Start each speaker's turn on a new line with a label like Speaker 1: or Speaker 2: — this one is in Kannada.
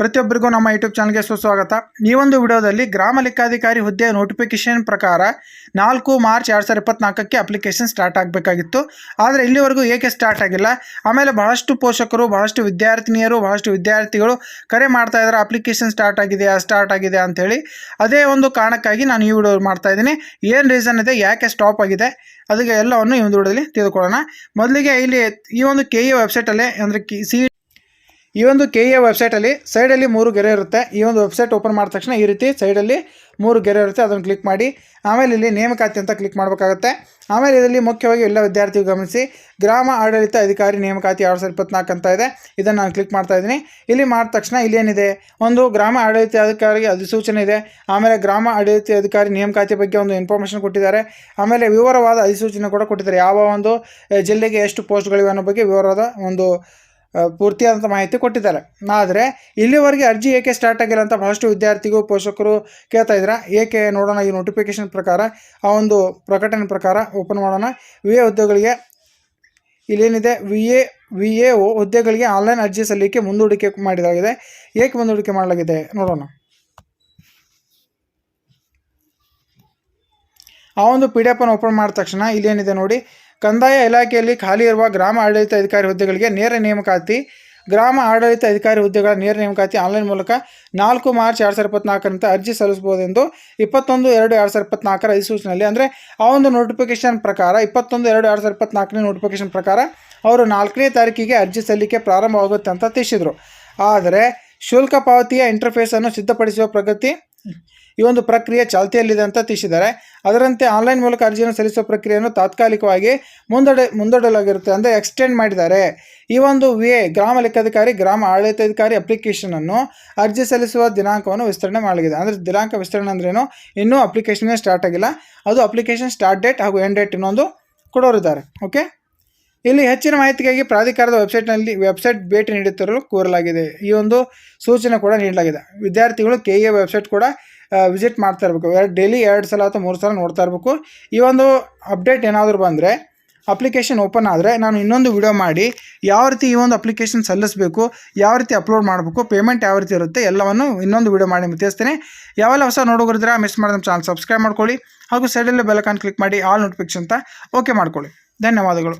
Speaker 1: ಪ್ರತಿಯೊಬ್ಬರಿಗೂ ನಮ್ಮ ಯೂಟ್ಯೂಬ್ ಚಾನಲ್ಗೆ ಸುಸ್ವಾಗತ. ಈ ಒಂದು ವಿಡಿಯೋದಲ್ಲಿ ಗ್ರಾಮ ಲೆಕ್ಕಾಧಿಕಾರಿ ಹುದ್ದೆಯ ನೋಟಿಫಿಕೇಶನ್ ಪ್ರಕಾರ ನಾಲ್ಕು ಮಾರ್ಚ್ ಎರಡು ಸಾವಿರದ ಇಪ್ಪತ್ನಾಲ್ಕಕ್ಕೆ ಅಪ್ಲಿಕೇಶನ್ ಸ್ಟಾರ್ಟ್ ಆಗಬೇಕಾಗಿತ್ತು. ಆದರೆ ಇಲ್ಲಿವರೆಗೂ ಏಕೆ ಸ್ಟಾರ್ಟ್ ಆಗಿಲ್ಲ? ಆಮೇಲೆ ಬಹಳಷ್ಟು ಪೋಷಕರು, ಬಹಳಷ್ಟು ವಿದ್ಯಾರ್ಥಿನಿಯರು, ಬಹಳಷ್ಟು ವಿದ್ಯಾರ್ಥಿಗಳು ಕರೆ ಮಾಡ್ತಾ ಇದ್ದಾರೆ ಅಪ್ಲಿಕೇಶನ್ ಸ್ಟಾರ್ಟ್ ಆಗಿದೆಯಾ ಸ್ಟಾರ್ಟ್ ಆಗಿದೆ ಅಂಥೇಳಿ ಅದೇ ಒಂದು ಕಾರಣಕ್ಕಾಗಿ ನಾನು ಈ ವಿಡಿಯೋ ಮಾಡ್ತಾ ಇದ್ದೀನಿ. ಏನು ರೀಸನ್ ಇದೆ, ಯಾಕೆ ಸ್ಟಾಪ್ ಆಗಿದೆ, ಅದಕ್ಕೆ ಎಲ್ಲವನ್ನು ಈ ಒಂದು ವಿಡಿಯೋದಲ್ಲಿ ತಿಳಿದುಕೊಳ್ಳೋಣ. ಮೊದಲಿಗೆ ಇಲ್ಲಿ ಈ ಒಂದು ಕೆ ಇ ವೆಬ್ಸೈಟಲ್ಲೇ ಅಂದರೆ ಸಿ ಈ ಒಂದು ಕೆ ಎ ವೆಬ್ಸೈಟಲ್ಲಿ ಸೈಡಲ್ಲಿ ಮೂರು ಗೆರೆ ಇರುತ್ತೆ. ಈ ಒಂದು ವೆಬ್ಸೈಟ್ ಓಪನ್ ಮಾಡಿದ ತಕ್ಷಣ ಈ ರೀತಿ ಸೈಡಲ್ಲಿ ಮೂರು ಗೆರೆ ಇರುತ್ತೆ. ಅದನ್ನು ಕ್ಲಿಕ್ ಮಾಡಿ. ಆಮೇಲೆ ಇಲ್ಲಿ ನೇಮಕಾತಿ ಅಂತ ಕ್ಲಿಕ್ ಮಾಡಬೇಕಾಗುತ್ತೆ. ಆಮೇಲೆ ಇದರಲ್ಲಿ ಮುಖ್ಯವಾಗಿ ಎಲ್ಲ ವಿದ್ಯಾರ್ಥಿಗಳು ಗಮನಿಸಿ. ಗ್ರಾಮ ಆಡಳಿತ ಅಧಿಕಾರಿ ನೇಮಕಾತಿ ಎರಡು ಸಾವಿರದ ಇಪ್ಪತ್ನಾಲ್ಕು ಅಂತ ಇದೆ. ಇದನ್ನು ನಾನು ಕ್ಲಿಕ್ ಮಾಡ್ತಾ ಇದ್ದೀನಿ. ಇಲ್ಲಿ ಮಾಡಿದ ತಕ್ಷಣ ಇಲ್ಲೇನಿದೆ? ಒಂದು ಗ್ರಾಮ ಆಡಳಿತ ಅಧಿಕಾರಿಗೆ ಅಧಿಸೂಚನೆ ಇದೆ. ಆಮೇಲೆ ಗ್ರಾಮ ಆಡಳಿತ ಅಧಿಕಾರಿ ನೇಮಕಾತಿ ಬಗ್ಗೆ ಒಂದು ಇನ್ಫಾರ್ಮೇಷನ್ ಕೊಟ್ಟಿದ್ದಾರೆ. ಆಮೇಲೆ ವಿವರವಾದ ಅಧಿಸೂಚನೆ ಕೂಡ ಕೊಟ್ಟಿದ್ದಾರೆ. ಯಾವ ಒಂದು ಜಿಲ್ಲೆಗೆ ಎಷ್ಟು ಪೋಸ್ಟ್ಗಳಿವೆ ಅನ್ನೋ ಬಗ್ಗೆ ವಿವರವಾದ ಒಂದು ಪೂರ್ತಿಯಾದಂಥ ಮಾಹಿತಿ ಕೊಟ್ಟಿದ್ದಾರೆ. ಆದರೆ, ಇಲ್ಲಿವರೆಗೆ ಅರ್ಜಿ ಏಕೆ ಸ್ಟಾರ್ಟ್ ಆಗಿಲ್ಲ ಅಂತ ಬಹಳಷ್ಟು ವಿದ್ಯಾರ್ಥಿಗಳು ಪೋಷಕರು ಕೇಳ್ತಾ ಇದ್ದಾರೆ? ಏಕೆ ನೋಡೋಣ ಈ ನೋಟಿಫಿಕೇಶನ್ ಪ್ರಕಾರ, ಆ ಒಂದು ಪ್ರಕಟಣೆ ಪ್ರಕಾರ ಓಪನ್ ಮಾಡೋಣ. ವಿ ಎ ಹುದ್ದೆಗಳಿಗೆ ಇಲ್ಲೇನಿದೆ? V A V A O ಹುದ್ದೆಗಳಿಗೆ ಆನ್ಲೈನ್ ಅರ್ಜಿ ಸಲ್ಲಿಕೆ ಮುಂದೂಡಿಕೆ ಮಾಡಿದಾಗಿದೆ. ಏಕೆ ಮುಂದೂಡಿಕೆ ಮಾಡಲಾಗಿದೆ? ನೋಡೋಣ. ಆ ಒಂದು ಪಿ ಡಿ ಎಫನ್ನು ಓಪನ್ ಮಾಡಿದ ತಕ್ಷಣ ಇಲ್ಲೇನಿದೆ ನೋಡಿ? ಕಂದಾಯ ಇಲಾಖೆಯಲ್ಲಿ ಖಾಲಿ ಇರುವ ಗ್ರಾಮ ಆಡಳಿತ ಅಧಿಕಾರಿ ಹುದ್ದೆಗಳಿಗೆ ನೇರ ನೇಮಕಾತಿ, ಗ್ರಾಮ ಆಡಳಿತ ಅಧಿಕಾರಿ ಹುದ್ದೆಗಳ ನೇರ ನೇಮಕಾತಿ ಆನ್ಲೈನ್ ಮೂಲಕ ನಾಲ್ಕು ಮಾರ್ಚ್ ಎರಡು ಸಾವಿರದ ಇಪ್ಪತ್ನಾಲ್ಕರಂತೆ ಅರ್ಜಿ ಸಲ್ಲಿಸಬಹುದೆಂದು ಇಪ್ಪತ್ತೊಂದು ಎರಡು ಎರಡು ಸಾವಿರದ ಇಪ್ಪತ್ನಾಲ್ಕರ ಅಧಿಸೂಚನೆಯಲ್ಲಿ, ಅಂದರೆ ಆ ಒಂದು ನೋಟಿಫಿಕೇಶನ್ ಪ್ರಕಾರ, ಇಪ್ಪತ್ತೊಂದು ಎರಡು ಎರಡು ಸಾವಿರದ ಇಪ್ಪತ್ನಾಲ್ಕನೇ ನೋಟಿಫಿಕೇಶನ್ ಪ್ರಕಾರ ಅವರು ನಾಲ್ಕನೇ ತಾರೀಕಿಗೆ ಅರ್ಜಿ ಸಲ್ಲಿಕೆ ಪ್ರಾರಂಭವಾಗುತ್ತೆ ಅಂತ ತಿಳಿಸಿದರು. ಆದರೆ ಶುಲ್ಕ ಪಾವತಿಯ ಇಂಟರ್ಫೇಸನ್ನು ಸಿದ್ಧಪಡಿಸುವ ಪ್ರಗತಿ ಈ ಒಂದು ಪ್ರಕ್ರಿಯೆ ಚಾಲ್ತಿಯಲ್ಲಿದೆ ಅಂತ ತಿಳಿಸಿದ್ದಾರೆ. ಅದರಂತೆ ಆನ್ಲೈನ್ ಮೂಲಕ ಅರ್ಜಿಯನ್ನು ಸಲ್ಲಿಸುವ ಪ್ರಕ್ರಿಯೆಯನ್ನು ತಾತ್ಕಾಲಿಕವಾಗಿ ಮುಂದಡೆ, ಮುಂದೂಡಲಾಗಿರುತ್ತೆ ಅಂದರೆ ಎಕ್ಸ್ಟೆಂಡ್ ಮಾಡಿದ್ದಾರೆ. ಈ ಒಂದು ವಿ ಎ ಗ್ರಾಮ ಲೆಕ್ಕಾಧಿಕಾರಿ, ಗ್ರಾಮ ಆಡಳಿತಾಧಿಕಾರಿ ಅಪ್ಲಿಕೇಶನನ್ನು ಅರ್ಜಿ ಸಲ್ಲಿಸುವ ದಿನಾಂಕವನ್ನು ವಿಸ್ತರಣೆ ಮಾಡಲಾಗಿದೆ. ಅಂದರೆ ದಿನಾಂಕ ವಿಸ್ತರಣೆ ಅಂದ್ರೇನು ಇನ್ನೂ ಅಪ್ಲಿಕೇಶನ್ನೇ ಸ್ಟಾರ್ಟ್ ಆಗಿಲ್ಲ. ಅದು ಅಪ್ಲಿಕೇಶನ್ ಸ್ಟಾರ್ಟ್ ಡೇಟ್ ಹಾಗೂ ಎಂಡ್ ಡೇಟ್ ಇನ್ನೊಂದು ಕೊಡೋರಿದ್ದಾರೆ. ಓಕೆ? ಇಲ್ಲಿ ಹೆಚ್ಚಿನ ಮಾಹಿತಿಗಾಗಿ ಪ್ರಾಧಿಕಾರದ ವೆಬ್ಸೈಟ್ನಲ್ಲಿ ವೆಬ್ಸೈಟ್ ಭೇಟಿ ನೀಡುತ್ತಿರಲು ಕೋರಲಾಗಿದೆ. ಈ ಒಂದು ಸೂಚನೆ ಕೂಡ ನೀಡಲಾಗಿದೆ. ವಿದ್ಯಾರ್ಥಿಗಳು ಕೆ ವೆಬ್ಸೈಟ್ ಕೂಡ ವಿಸಿಟ್ ಮಾಡ್ತಾ ಇರಬೇಕು. ಎರಡು ಡೈಲಿ ಎರಡು ಸಲ ಅಥವಾ ಮೂರು ಸಲ ನೋಡ್ತಾ ಇರಬೇಕು. ಈ ಒಂದು ಅಪ್ಡೇಟ್ ಏನಾದರೂ ಬಂದರೆ, ಅಪ್ಲಿಕೇಶನ್ ಓಪನ್ ಆದರೆ ನಾನು ಇನ್ನೊಂದು ವಿಡಿಯೋ ಮಾಡಿ ಯಾವ ರೀತಿ ಈ ಒಂದು ಅಪ್ಲಿಕೇಶನ್ ಸಲ್ಲಿಸಬೇಕು, ಯಾವ ರೀತಿ ಅಪ್ಲೋಡ್ ಮಾಡಬೇಕು, ಪೇಮೆಂಟ್ ಯಾವ ರೀತಿ ಇರುತ್ತೆ, ಎಲ್ಲವನ್ನು ಇನ್ನೊಂದು ವಿಡಿಯೋ ಮಾಡಿ ತಿಳಿಸ್ತೀನಿ. ಯಾವೆಲ್ಲ ಹೊಸ ನೋಡೋಗಿದ್ರೆ ಮಿಸ್ ಮಾಡಿದ ಚಾನಲ್ ಸಬ್ಸ್ಕ್ರೈಬ್ ಮಾಡ್ಕೊಳ್ಳಿ. ಹಾಗೂ ಸೈಡಲ್ಲೇ ಬೆಲಕಾನ್ ಕ್ಲಿಕ್ ಮಾಡಿ, ಆಲ್ ನೋಟಿಫಿಕೇಶನ್ ಅಂತ ಓಕೆ ಮಾಡ್ಕೊಳ್ಳಿ. ಧನ್ಯವಾದಗಳು.